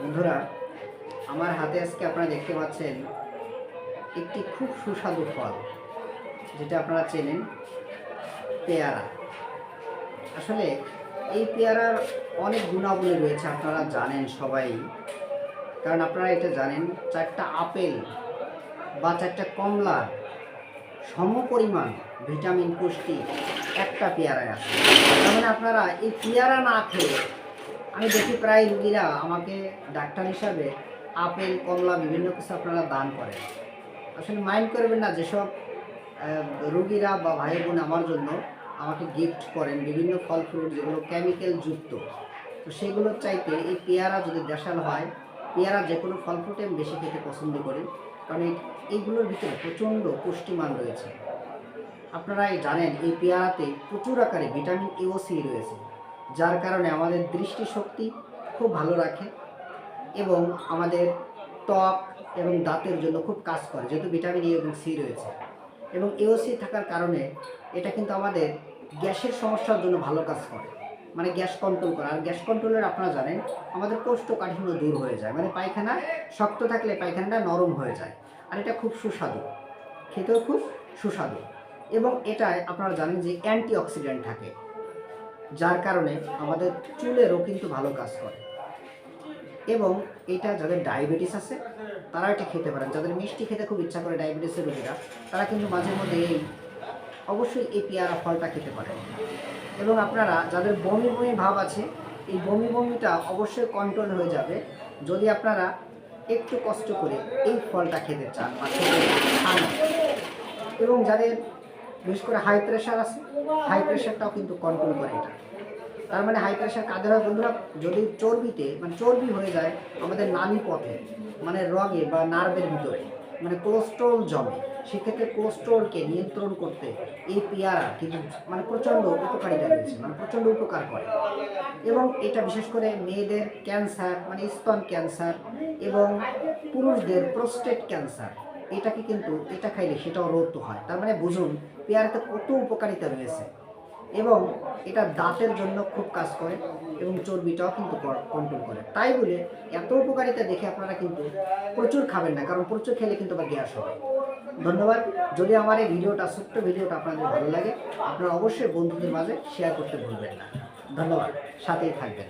বন্ধুরা, আমার হাতে আজকে আপনারা দেখতে পাচ্ছেন একটি খুব সুস্বাদু ফল, যেটা আপনারা চেনেন পেয়ারা। আসলে এই পেয়ারার অনেক গুণাবলী রয়েছে, আপনারা জানেন সবাই। কারণ আপনারা এটা জানেন, চারটা আপেল বা চারটা কমলা সম পরিমাণ ভিটামিন পুষ্টি একটা পেয়ারায় আছে। তার মানে আপনারা এই পেয়ারা না খেয়ে আমি দেখি প্রায় রুগীরা আমাকে ডাক্তার হিসাবে আপেল, কমলা, বিভিন্ন কিছু আপনারা দান করেন। আসলে মাইন্ড করবেন না, যেসব রুগীরা বা ভাই বোন আমার জন্য আমাকে গিফট করেন, বিভিন্ন ফল ফ্রুট যেগুলো কেমিক্যাল যুক্ত, তো সেগুলোর চাইতে এই পেয়ারা যদি দেশাল হয়, পেয়ারা যে কোনো ফল ফ্রুটে আমি বেশি খেতে পছন্দ করি, কারণ এইগুলোর ভিতরে প্রচণ্ড পুষ্টিমান রয়েছে। আপনারা জানেন, এই পেয়ারাতে প্রচুর আকারে ভিটামিন এ ও সি রয়েছে। যার কারণে আমাদের দৃষ্টিশক্তি খুব ভালো রাখে এবং আমাদের ত্বক এবং দাঁতের জন্য খুব কাজ করে, যেহেতু ভিটামিন ই এবং সি রয়েছে। এবং এওসি থাকার কারণে এটা কিন্তু আমাদের গ্যাসের সমস্যার জন্য ভালো কাজ করে মানে গ্যাস কন্ট্রোল করা। আর গ্যাস কন্ট্রোলের আপনারা জানেন, আমাদের কোষ্ঠকাঠিন্য দূর হয়ে যায় মানে পায়খানা শক্ত থাকলে পায়খানাটা নরম হয়ে যায়। আর এটা খুব সুস্বাদু, খেতেও খুব সুস্বাদু। এবং এটায় আপনারা জানেন যে অ্যান্টি অক্সিডেন্ট থাকে। যার কারণে আমাদের চুলেরও কিন্তু ভালো কাজ করে। এবং এটা যাদের ডায়াবেটিস আছে তারা এটা খেতে পারেন। যাদের মিষ্টি খেতে খুব ইচ্ছা করে ডায়াবেটিসের রোগীরা, তারা কিন্তু মাঝে মধ্যে এই অবশ্যই এই পেয়ারা ফলটা খেতে পারেন। এবং আপনারা যাদের বমি বমি ভাব আছে, এই বমি বমিটা অবশ্যই কন্ট্রোল হয়ে যাবে। যদি আপনারা একটু কষ্ট করে এই ফলটা খেতে চান খান এবং যাদের বিশেষ করে হাই প্রেশার আছে হাই প্রেশারটাও কিন্তু কন্ট্রোল করে এটা। তার মানে হাই প্রেশার কাদের হয় বন্ধুরা? যদি চর্বিতে মানে চর্বি হয়ে যায় আমাদের নালী পথে মানে রগে বা নার্ভের ভিতরে মানে কোলেস্ট্রল জমে, সেক্ষেত্রে কোলেস্ট্রলকে নিয়ন্ত্রণ করতে এই পেয়ারা কিন্তু মানে প্রচণ্ড উপকারিতা রয়েছে মানে প্রচণ্ড উপকার করে। এবং এটা বিশেষ করে মেয়েদের ক্যান্সার মানে স্তন ক্যান্সার এবং পুরুষদের প্রোস্টেট ক্যান্সার এটাকে কিন্তু এটা খাইলে সেটাও রোধ হয়। তার মানে বুঝুন, পেয়ারাতে কত উপকারিতা রয়েছে এবং এটা দাঁতের জন্য খুব কাজ করে এবং চর্বিটাও কিন্তু কন্ট্রোল করে। তাই বলে এত উপকারিতা দেখে আপনারা কিন্তু প্রচুর খাবেন না, কারণ প্রচুর খেলে কিন্তু আবার গ্যাস হবে। ধন্যবাদ। যদি আমার এই ভিডিওটা, ছোট্ট ভিডিওটা আপনাদের ভালো লাগে, আপনারা অবশ্যই বন্ধুদের মাঝে শেয়ার করতে ভুলবেন না। ধন্যবাদ। সাথেই থাকবেন।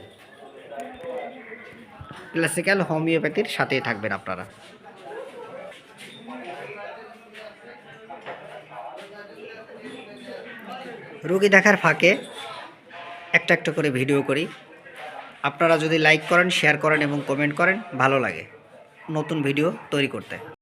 ক্লাসিক্যাল হোমিওপ্যাথির সাথেই থাকবেন আপনারা। রুগী দেখার ফাঁকে একটা একটা করে ভিডিও করি। আপনারা যদি লাইক করেন শেয়ার করেন এবং কমেন্ট করেন, ভালো লাগে নতুন ভিডিও তৈরি করতে।